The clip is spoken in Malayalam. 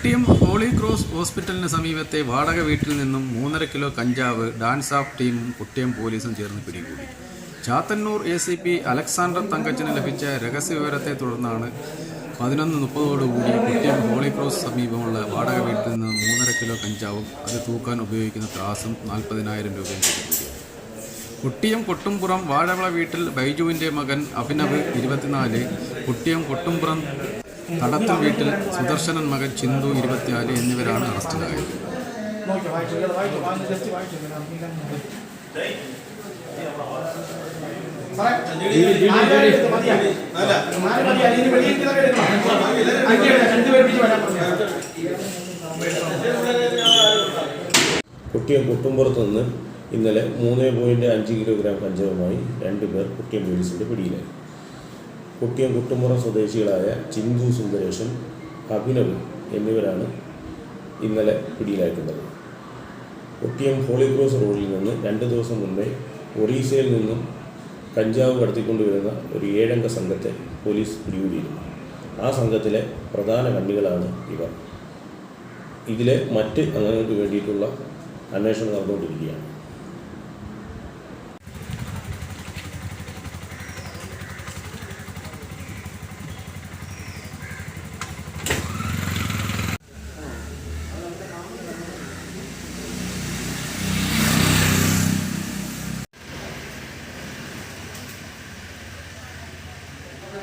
കുട്ടിയം ഹോളി ക്രോസ് ഹോസ്പിറ്റലിന് സമീപത്തെ വാടക വീട്ടിൽ നിന്നും മൂന്നര കിലോ കഞ്ചാവ് ഡാൻസ് ഓഫ് ടീമും കുട്ടിയം പോലീസും ചേർന്ന് പിടികൂടി. Chathannoor A C P Alexander Thankachan ലഭിച്ച രഹസ്യവിവരത്തെ തുടർന്നാണ് പതിനൊന്ന് മുപ്പതോടുകൂടി കുട്ടിയം ഹോളി ക്രോസ് സമീപമുള്ള വാടക വീട്ടിൽ നിന്ന് മൂന്നര കിലോ കഞ്ചാവും അത് തൂക്കാൻ ഉപയോഗിക്കുന്ന ത്രാസും നാൽപ്പതിനായിരം രൂപയും കുട്ടിയം കൊട്ടുംപുറം വാഴവള വീട്ടിൽ ബൈജുവിന്റെ മകൻ അഭിനവ് ഇരുപത്തിനാല് കുട്ടിയം കൊട്ടുംപുറം തടത്തിൽ വീട്ടിൽ സുദർശനൻ മകൻ ചിന്തു ഇരുപത്തിനാല് എന്നിവരാണ് അറസ്റ്റിലായത്. കുട്ടിയം കുട്ടുംപുറത്ത് നിന്ന് ഇന്നലെ മൂന്ന് പോയിന്റ് അഞ്ച് കിലോഗ്രാം കഞ്ചാവുമായി രണ്ടുപേർ കുട്ടിയം പോലീസിന്റെ പിടിയിലായി കുട്ടിയം കുട്ടുമുറ സ്വദേശികളായ ചിന്തു സുന്ദരേശൻ അഭിനവ് എന്നിവരാണ് ഇന്നലെ പിടിയിലായിട്ടുള്ളത് കുട്ടിയം ഹോളി ക്രോസ് റോഡിൽ നിന്ന് രണ്ട് ദിവസം മുമ്പേ ഒറീസയിൽ നിന്നും കഞ്ചാവ് കടത്തിക്കൊണ്ടുവരുന്ന ഒരു ഏഴംഗ സംഘത്തെ പോലീസ് പിടികൂടിയിരുന്നു. ആ സംഘത്തിലെ പ്രധാന കണ്ണികളാണ് ഇവർ. ഇതിലെ മറ്റ് അംഗങ്ങൾക്ക് വേണ്ടിയിട്ടുള്ള അന്വേഷണം നടന്നുകൊണ്ടിരിക്കുകയാണ്. 아,